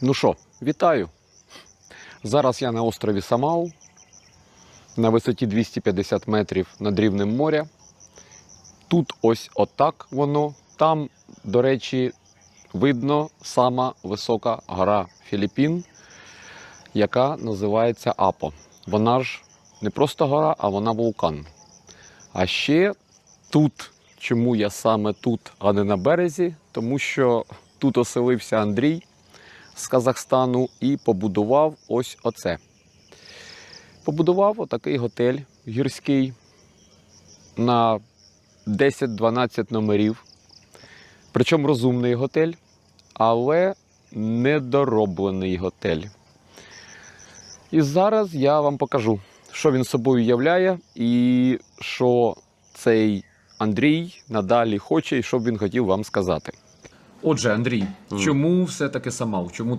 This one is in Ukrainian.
Ну що, вітаю. Зараз я на острові Самау на висоті 250 метрів над рівнем моря. Тут ось отак воно. Там, до речі, видно сама висока гора Філіппін, яка називається Апо. Вона ж не просто гора, а вона вулкан. А ще тут, чому я саме тут, а не на березі, тому що тут оселився Андрій з Казахстану і побудував ось оце. Побудував отакий готель гірський на 10-12 номерів. Причому розумний готель, але недороблений готель. І зараз я вам покажу, що він собою являє, і що цей Андрій надалі хоче, і що б він хотів вам сказати. Отже, Андрій, чому все-таки Самал? Чому